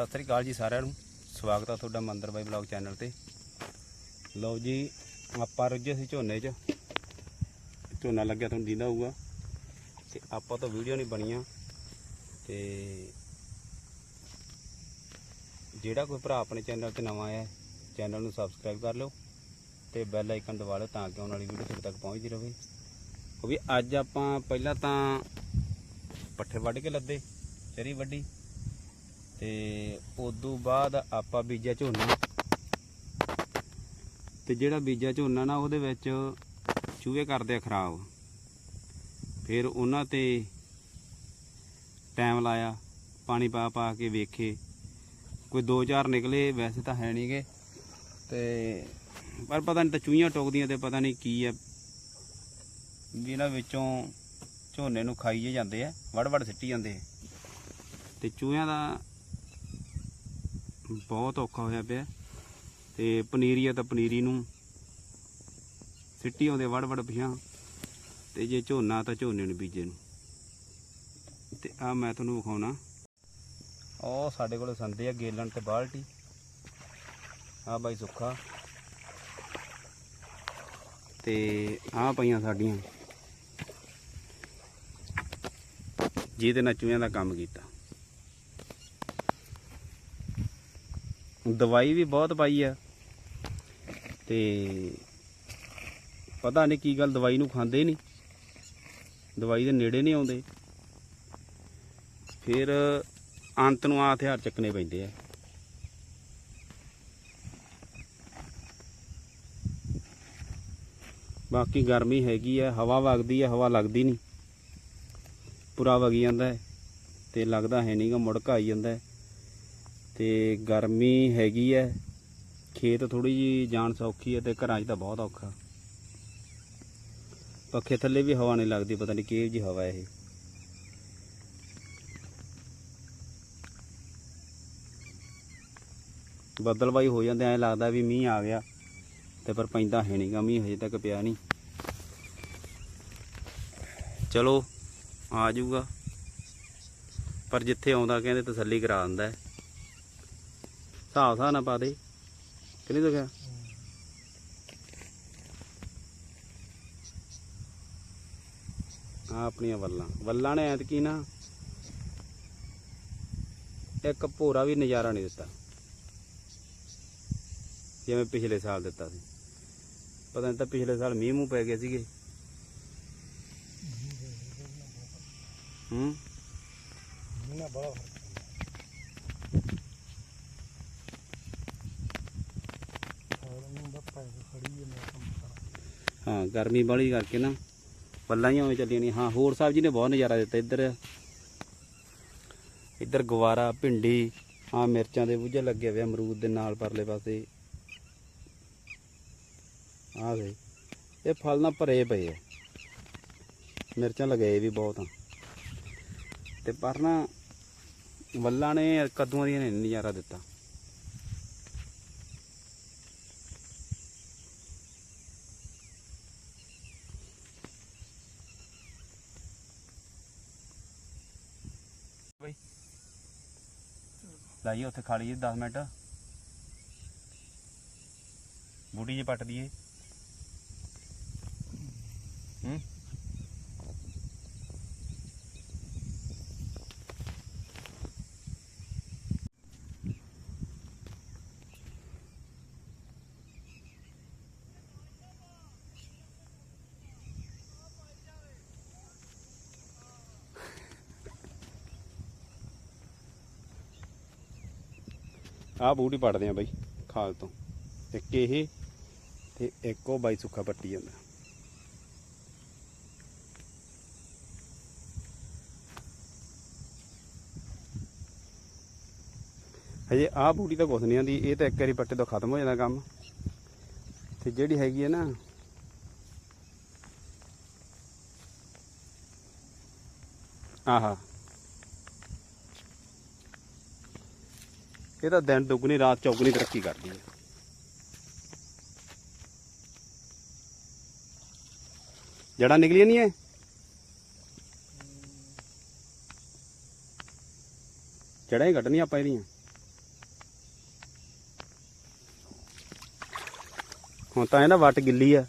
ਸਤਿ ਸ੍ਰੀ ਅਕਾਲ ਜੀ ਸਾਰਿਆਂ ਨੂੰ। ਸਵਾਗਤ ਆ ਤੁਹਾਡਾ ਮੰਦਰ ਬਾਈ ਬਲੌਗ ਚੈਨਲ ਤੇ। ਲਓ ਜੀ, ਆਪਾਂ ਰੁੱਝੇ ਸੀ ਝੋਨੇ 'ਚ। ਝੋਨਾ ਲੱਗਿਆ ਤੁਹਾਨੂੰ ਦਿੰਦਾ ਹੋਊਗਾ। ਤੇ ਆਪਾਂ ਤਾਂ ਵੀਡੀਓ ਨਹੀਂ ਬਣੀਆਂ। ਤੇ ਜਿਹੜਾ ਕੋਈ ਭਰਾ ਆਪਣੇ ਚੈਨਲ ਤੇ ਨਵਾਂ ਆਇਆ, ਚੈਨਲ ਨੂੰ ਸਬਸਕ੍ਰਾਈਬ ਕਰ ਲਿਓ ਤੇ ਬੈਲ ਆਈਕਨ ਦਬਾ ਲਿਓ ਤਾਂ ਕਿ ਆਉਣ ਵਾਲੀ ਵੀਡੀਓ ਤੁਹਾਡੇ ਤੱਕ ਪਹੁੰਚਦੀ ਰਹੇ। ਉਹ ਵੀ ਅੱਜ ਆਪਾਂ ਪਹਿਲਾਂ ਤਾਂ ਪੱਠੇ ਵੱਢ ਕੇ ਲੱਦੇ, ਚਰੀ ਵੱਢੀ। ਤੇ ਉਦੋਂ ਬਾਅਦ ਆਪਾਂ ਬੀਜਿਆ ਝੋਨਾ। ਤੇ ਜਿਹੜਾ ਬੀਜਿਆ ਝੋਨਾ ਨਾ, ਉਹਦੇ ਵਿੱਚ ਚੂਹੇ ਕਰਦੇ ਆ ਖਰਾਬ। ਫਿਰ ਉਹਨਾਂ ਤੇ ਟਾਈਮ ਲਾਇਆ, ਪਾਣੀ ਪਾ ਪਾ ਕੇ ਵੇਖੇ। ਕੋਈ ਦੋ ਚਾਰ ਨਿਕਲੇ, ਵੈਸੇ ਤਾਂ ਹੈ ਨਹੀਂਗੇ। ਤੇ ਪਰ ਪਤਾ ਨਹੀਂ ਤਾਂ ਚੂਹੀਆਂ ਟੋਕਦੀਆਂ ਤੇ ਪਤਾ ਨਹੀਂ ਕੀ ਹੈ ਜਿਹਨਾਂ ਵਿੱਚੋਂ ਝੋਨੇ ਨੂੰ ਖਾਈ ਜੇ ਜਾਂਦੇ ਆ ਵੜ ਵੜ ਸਿੱਟੀ ਜਾਂਦੇ ਆ। ਤੇ ਚੂਹਿਆਂ ਦਾ ਬਹੁਤ ਔਖਾ ਹੋਇਆ ਪਿਆ। ਤੇ ਪਨੀਰੀ ਆ ਤਾਂ ਪਨੀਰੀ ਨੂੰ ਸਿੱਟੀ ਆਉਂਦੇ ਵੜ ਵੜ ਪਿਛਾਂ ਤੇ ਜੇ ਝੋਨਾ ਤਾਂ ਝੋਨੇ ਨੂੰ ਬੀਜੇ ਨੂੰ। ਤੇ ਆ ਮੈਂ ਤੁਹਾਨੂੰ ਵਿਖਾਉਣਾ। ਉਹ ਸਾਡੇ ਕੋਲ ਸੰਦੇ ਆ ਗੇਲਣ ਤੇ ਬਾਲਟੀ। ਆ ਬਾਈ ਸੁੱਖਾ। ਤੇ ਆ ਪਈਆਂ ਸਾਡੀਆਂ। ਜਿਹਦੇ ਨਾਲ ਚੂਹਿਆਂ ਦਾ ਕੰਮ ਕੀਤਾ। ਦਵਾਈ ਵੀ ਬਹੁਤ ਪਾਈ ਆ। ਤੇ ਪਤਾ ਨਹੀਂ ਕੀ ਗੱਲ, ਦਵਾਈ ਨੂੰ ਖਾਂਦੇ ਨਹੀਂ। ਦਵਾਈ ਦੇ ਨੇੜੇ ਨਹੀਂ ਆਉਂਦੇ। ਫਿਰ ਅੰਤ ਨੂੰ ਆ ਹਥਿਆਰ ਚੱਕਣੇ ਪੈਂਦੇ ਆ। ਬਾਕੀ ਗਰਮੀ ਹੈਗੀ ਆ, ਹਵਾ ਵਗਦੀ ਆ, ਹਵਾ ਲੱਗਦੀ ਨਹੀਂ। ਪੂਰਾ ਵਗ ਜਾਂਦਾ ਹੈ ਤੇ ਲੱਗਦਾ ਹੈ ਨਹੀਂਗਾ ਮੁੜਕਾ ਆਈ ਜਾਂਦਾ ਤੇ ਗਰਮੀ ਹੈਗੀ ਹੈ ਖੇਤ ਥੋੜੀ ਜੀ ਜਾਣ ਸੌਖੀ ਹੈ ਤੇ ਘਰਾਂ 'ਚ ਤਾਂ ਬਹੁਤ ਔਖਾ। ਪੱਖੇ ਥੱਲੇ ਵੀ ਹਵਾ ਨਹੀਂ ਲੱਗਦੀ, ਪਤਾ ਨਹੀਂ ਕਿਹੋ ਜੀ ਹਵਾ ਇਹ। ਬੱਦਲਬਾਈ ਹੋ ਜਾਂਦੇ, ਐ ਲੱਗਦਾ ਵੀ ਮੀਂਹ ਆ ਗਿਆ ਤੇ ਪਰ ਪੈਂਦਾ ਹੈ ਨਹੀਂਗਾ ਮੀਂਹ ਹਜੇ ਤੱਕ ਪਿਆ ਨਹੀਂ। ਚਲੋ, ਆ ਜਾਊਗਾ। ਪਰ ਜਿੱਥੇ ਆਉਂਦਾ ਕਹਿੰਦੇ ਤਸੱਲੀ ਕਰਾ ਦਿੰਦਾ ਹੈ ਹਿਸਾਬ ਹਿਸਾਬ ਨਾ ਪਾ ਦੇ। ਕਿ ਨਹੀਂ ਦਿਖਿਆ? ਆ ਆਪਣੀਆਂ ਵੱਲਾਂ। ਵੱਲਾਂ ਨੇ ਐਤਕੀ ਨਾ ਇੱਕ ਭੋਰਾ ਵੀ ਨਜ਼ਾਰਾ ਨਹੀਂ ਦਿੱਤਾ। ਜਿਵੇਂ ਪਿਛਲੇ ਸਾਲ ਦਿੱਤਾ ਸੀ। ਪਤਾ ਨਹੀਂ ਤਾਂ ਪਿਛਲੇ ਸਾਲ ਮੀਂਹ ਮੂੰਹ ਪੈ ਗਏ ਸੀਗੇ। ਹੂੰ? ਨਾ ਬੜਾ ਫ਼ਰਕ ਨੂੰ ਦਾ ਪੈਸੇ ਖੜੀ ਹਾਂ ਗਰਮੀ ਬਾਹਲੀ ਕਰਕੇ ਨਾ ਪੱਲਾਂ ਹੀ ਉਵੇਂ ਚੱਲੀਆਂ ਨਹੀਂ ਹਾਂ ਹੋਰ ਸਾਹਿਬ ਜੀ ਨੇ ਬਹੁਤ ਨਜ਼ਾਰਾ ਦਿੱਤਾ ਇੱਧਰ। ਇੱਧਰ ਗਵਾਰਾ ਭਿੰਡੀ ਆ ਮਿਰਚਾਂ ਦੇ ਬੂਝੇ ਲੱਗੇ ਹੋਏ ਆ, ਅਮਰੂਦ ਦੇ ਨਾਲ ਪਰਲੇ ਪਾਸੇ। ਆ ਗਏ ਇਹ ਫਲ ਨਾ ਭਰੇ ਪਏ ਆ। ਮਿਰਚਾਂ ਲਗਾਏ ਵੀ ਬਹੁਤ ਆ। ਤੇ ਪਰ ਨਾ ਵੱਲਾਂ ਨੇ ਕੱਦੂਆਂ ਦੀਆਂ ਨੇ ਨਜ਼ਾਰਾ ਦਿੱਤਾ। ਲਾਈਏ ਉੱਥੇ ਖਾਲੀ ਲਈਏ 10 ਮਿੰਟ। ਬੂਟੀ ਜੀ ਪੱਟ ਦਈਏ। ਹੂੰ? ਆਹ ਬੂਟੀ ਪੱਟਦੇ ਆ ਬਾਈ, ਖਾਲ ਤੋਂ। ਇੱਕ ਇਹ ਤੇ ਇੱਕ ਉਹ ਬਾਈ ਸੁੱਖਾ ਪੱਟੀ ਜਾਂਦਾ। ਹਜੇ ਆਹ ਬੂਟੀ ਤਾਂ ਕੁਛ ਨਹੀਂ ਆਂਦੀ ਇਹ ਤਾਂ ਇੱਕ ਵਾਰੀ ਪੱਟੇ ਤੋਂ ਖਤਮ ਹੋ ਜਾਂਦਾ ਕੰਮ। ਤੇ ਜਿਹੜੀ ਹੈਗੀ ਹੈ ਨਾ, ਆਹਾ। ਇਹ ਤਾਂ ਦਿਨ ਦੁੱਗਣੀ, ਰਾਤ ਚੌਗਣੀ ਤਰੱਕੀ ਕਰਦੀ ਹੈ। ਜੜਾ ਨਿਕਲੀ ਨਹੀਂ ਹੈ ਜੜਾਂ ਹੀ ਕੱਢਣੀਆਂ ਆਪਾਂ ਇਹਦੀਆਂ। ਹੁਣ ਤਾਂ ਇਹਦਾ ਵਟ ਗਿੱਲੀ ਆ।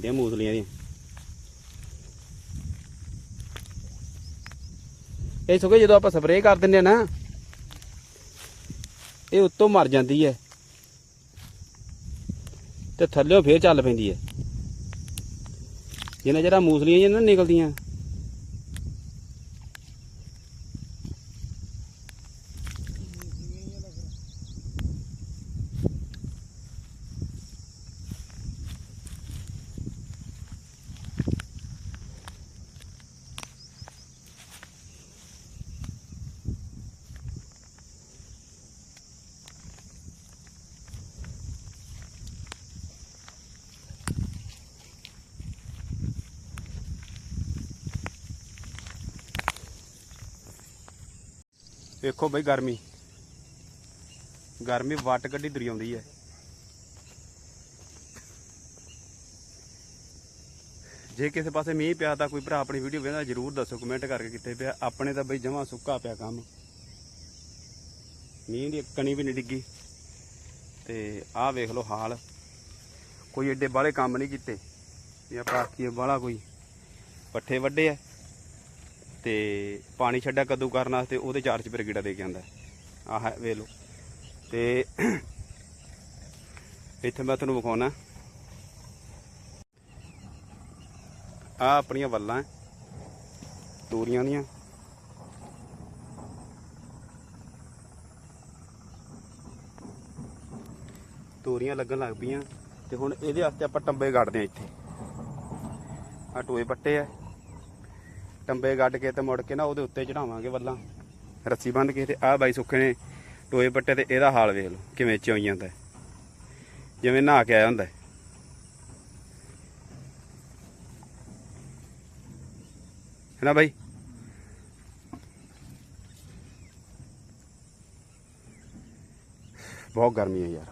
ਨਿਕਲਦੀਆਂ ਮੂਸਲੀਆਂ ਦੀਆਂ ਇਹ ਸੁਕੇ ਜਦੋਂ ਆਪਾਂ ਸਪਰੇਅ ਕਰ ਦਿੰਦੇ ਆ ਨਾ ਇਹ ਉੱਤੋਂ ਮਰ ਜਾਂਦੀ ਹੈ ਤੇ ਥੱਲੇੋਂ ਫੇਰ ਚੱਲ ਪੈਂਦੀ ਹੈ ਜਿੰਨਾ ਜਿਹੜਾ ਮੂਸਲੀਆਂ ਜਿਹੀਆਂ ਨਿਕਲਦੀਆਂ ਵੇਖੋ ਬਈ ਗਰਮੀ। ਗਰਮੀ ਵੱਟ ਕੱਢੀ ਦਰੀ ਆਉਂਦੀ ਹੈ ਜੇ ਕਿਸੇ ਪਾਸੇ ਮੀਂਹ ਪਿਆ ਤਾਂ ਕੋਈ ਭਰਾ ਆਪਣੀ ਵੀਡੀਓ ਵੇਖਦਾ, ਜਰੂਰ ਦੱਸੋ ਕਮੈਂਟ ਕਰਕੇ ਕਿੱਥੇ ਪਿਆ। ਆਪਣੇ ਤਾਂ ਬਈ ਜਮਾਂ ਸੁੱਕਾ ਪਿਆ ਕੰਮ। ਮੀਂਹ ਦੀ ਕਣੀ ਵੀ ਨਹੀਂ ਡਿੱਗੀ। ਤੇ ਆਹ ਵੇਖ ਲਓ ਹਾਲ। ਕੋਈ ਏਡੇ ਬਾਹਲੇ ਕੰਮ ਨਹੀਂ ਕੀਤੇ। ਜਾਂ ਪਾਕੀ ਬਾਹਲਾ ਕੋਈ। ਪੱਠੇ ਵੱਡੇ ਆ ਤੇ ਪਾਣੀ ਛੱਡਿਆ ਕੱਦੂ ਕਰਨ ਵਾਸਤੇ ਉਹਦੇ ਚਾਰ ਚ ਗੀੜਾ ਦੇ ਕੇ ਆਂਦਾ ਆਹ ਹੈ, ਵੇਖ ਲਓ। ਤੇ ਇੱਥੇ ਮੈਂ ਤੁਹਾਨੂੰ ਵਿਖਾਉਣਾ। ਆ ਆਪਣੀਆਂ ਵੱਲਾਂ ਤੋਰੀਆਂ ਦੀਆਂ। ਤੋਰੀਆਂ ਲੱਗਣ ਲੱਗ ਪਈਆਂ ਤੇ ਹੁਣ ਇਹਦੇ ਵਾਸਤੇ ਆਪਾਂ ਟੰਬੇ ਗੱਡਦੇ ਆ ਇੱਥੇ। ਆ ਟੋਏ ਪੱਟੇ ਆ ਟੰਬੇ ਗੱਡ ਕੇ ਤੇ ਮੁੜ ਕੇ ਨਾ ਉਹਦੇ ਉੱਤੇ ਚੜਾਵਾਂਗੇ ਵੱਲਾਂ। ਰੱਸੀ ਬੰਨ ਕੇ ਤੇ ਆਹ ਬਾਈ ਸੁੱਖੇ ਨੇ ਟੋਏ ਪੱਟੇ ਤੇ ਇਹਦਾ ਹਾਲ ਵੇਖ ਲਓ, ਕਿਵੇਂ ਚੋਈ ਜਾਂਦਾ ਜਿਵੇਂ ਨਹਾ ਕੇ ਆਇਆ ਹੁੰਦਾ। ਹੈ। ਨਾ ਬਾਈ? ਬਹੁਤ ਗਰਮੀ ਹੈ ਯਾਰ।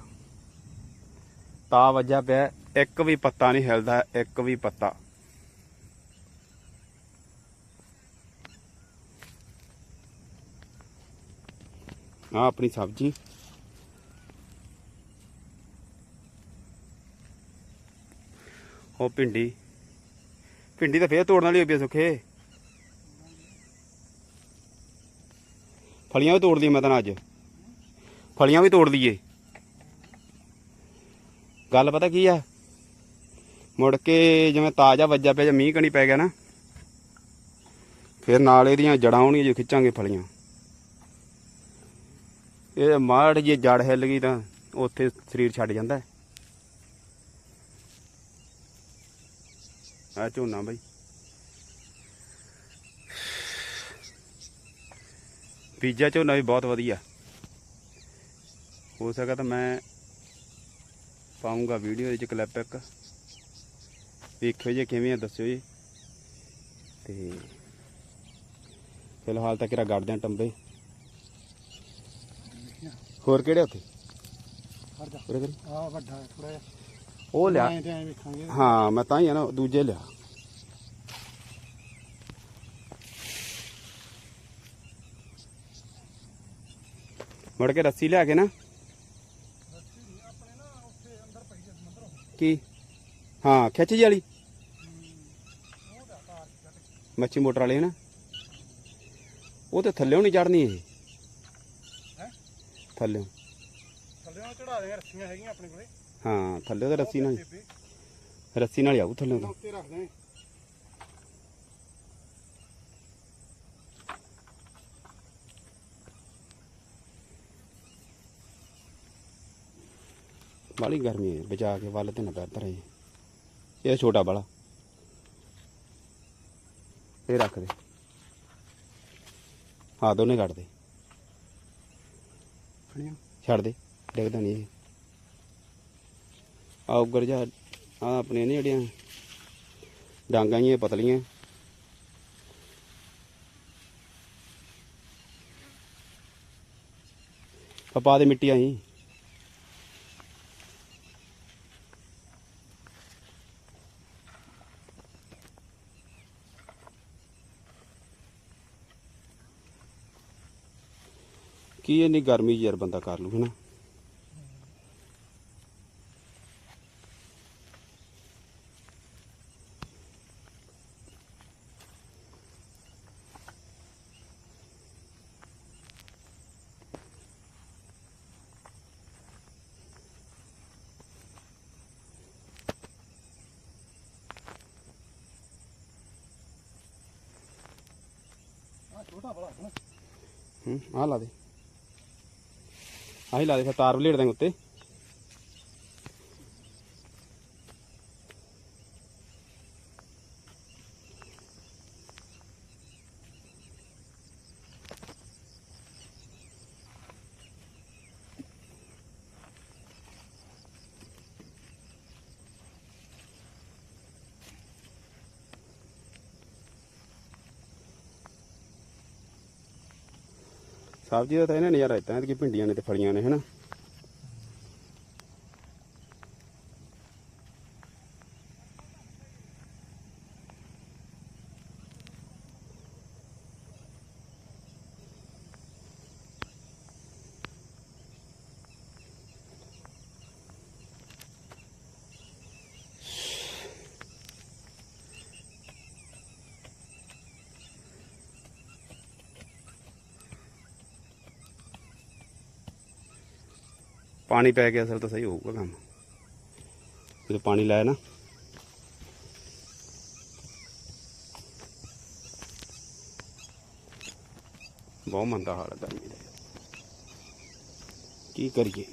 ਤਾਂ ਵੱਜਾ ਪਿਆ, ਇੱਕ ਵੀ ਪੱਤਾ ਨਹੀਂ ਹਿਲਦਾ, ਇੱਕ ਵੀ ਪੱਤਾ। ਆ ਆਪਣੀ ਸਬਜ਼ੀ। ਉਹ ਭਿੰਡੀ। ਭਿੰਡੀ ਤਾਂ ਫੇਰ ਤੋੜਨ ਵਾਲੀ ਹੋ ਪਈ ਆ ਸੁੱਖੇ। ਫਲੀਆਂ ਵੀ ਤੋੜ ਦੀ ਮੈਂ ਤਾਂ ਅੱਜ। ਫਲੀਆਂ ਵੀ ਤੋੜ ਲਈਏ। ਗੱਲ ਪਤਾ ਕੀ ਆ? ਮੁੜ ਕੇ ਜਿਵੇਂ ਤਾਜ਼ਾ ਵੱਜਾ ਪਿਆ ਜਾਂ ਮੀਂਹ ਕਣੀ ਪੈ ਗਿਆ ਨਾ, ਫਿਰ ਨਾਲ ਇਹਦੀਆਂ ਜੜਾਂ ਆਉਣਗੀਆਂ ਜੇ ਖਿੱਚਾਂਗੇ ਫਲੀਆਂ। ਇਹ ਮਾੜ ਜੇ ਜੜ ਹਿੱਲ ਗਈ ਤਾਂ ਉੱਥੇ ਸਰੀਰ ਛੱਡ ਜਾਂਦਾ ਹੈ। ਆ ਝੋਨਾ ਬਾਈ। ਬੀਜਾ ਝੋਨਾ ਵੀ ਬਹੁਤ ਵਧੀਆ। ਹੋ ਸਕਾ ਤਾਂ ਮੈਂ ਪਾਉਂਗਾ ਵੀਡੀਓ ਵਿੱਚ ਕਲਿੱਪ ਇੱਕ। ਵੇਖਿਓ ਜੇ, ਕਿਵੇਂ ਆ, ਦੱਸਿਓ ਜੀ। ਤੇ ਫਿਲਹਾਲ ਤਾਂ ਕਿਰਾ ਗੜਦੇ ਆ ਟੰਬੇ। ਹੋਰ ਕਿਹੜੇ ਉੱਥੇ? ਜਾ। ਉਰੇ ਕਰੀ। ਆ ਵੱਡਾ ਥੋੜਾ ਜਿਹਾ। ਉਹ ਲਿਆ। ਐਂ ਤੇ ਐਂ ਵੇਖਾਂਗੇ। ਹਾਂ ਮੈਂ ਤਾਂ ਹੀ ਆ ਨਾ ਦੂਜੇ ਲਿਆ। ਮੁੜ ਕੇ ਰੱਸੀ ਲਿਆ ਕੇ ਨਾ। ਕੀ? ਹਾਂ ਖਿੱਚ ਜੀ ਵਾਲੀ। ਮੱਛੀ ਮੋਟਰ ਵਾਲੇ ਨਾ। ਉਹ ਤੇ ਥੱਲੇੋਂ ਨਹੀਂ ਚੜਨੀ ਇਹ? ਥੱਲੇ। ਥੱਲੇ ਚੜਾ ਦੇ ਰੱਸੀਆਂ ਹੈਗੀਆਂ ਆਪਣੇ ਕੋਲੇ। ਹਾਂ ਥੱਲੇ ਤਾਂ ਰੱਸੀ ਨਾਲ ਰੱਸੀ ਨਾਲ ਆਊ ਥੱਲੇ ਤਾਂ। ਉੱਤੇ ਬਾਲੀ ਗਰਮੀ ਹੈ ਬਚਾ ਕੇ ਵੱਲ ਤੇ ਨਾ ਪੈਰ ਧਰੇ ਇਹ ਛੋਟਾ ਬਾਲਾ ਇਹ ਰੱਖ ਦੇ। ਹਾਂ ਦੋਨੇ ਕੱਢ ਦੇ। ਛੱਡ ਦੇ, ਡਿੱਗਦਾ ਨਹੀਂ ਇਹ। ਆ ਉੱਗਰ ਜਾ ਆ ਆਪਣੀਆਂ ਨੇ ਜਿਹੜੀਆਂ ਡਾਂਗਾਂ ਜੀਆਂ ਪਤਲੀਆਂ। ਆ ਪਾ ਦੇ ਮਿੱਟੀ ਆਈ ਕੀ ਇੰਨੀ ਗਰਮੀ ਯਾਰ ਬੰਦਾ ਕਰ ਲੂ ਹਨਾ? ਆ ਛੋਟਾ ਬੜਾ ਹੈ ਲਾ ਦੇ। ਆਹੀ ਲਾ ਦੇ ਫਿਰ ਤਾਰ ਬਲੇਡ ਸਬਜ਼ੀ ਦਾ ਤਾਂ ਇਹਨਾਂ ਨਜ਼ਾਰਾ ਇੱਦਾਂ ਕਿ ਭਿੰਡੀਆਂ ਨੇ ਤੇ ਫਲੀਆਂ ਨੇ ਹਨਾ ਪਾਣੀ ਪੈ ਗਿਆ ਸਰ ਤਾਂ ਸਹੀ ਹੋਊਗਾ ਕੰਮ। ਜਦੋਂ ਪਾਣੀ ਲਾਇਆ ਨਾ। ਬਹੁਤ ਮੰਦਾ ਹਾਲ ਹੈ ਗਰਮੀ ਦਾ। ਕੀ ਕਰੀਏ?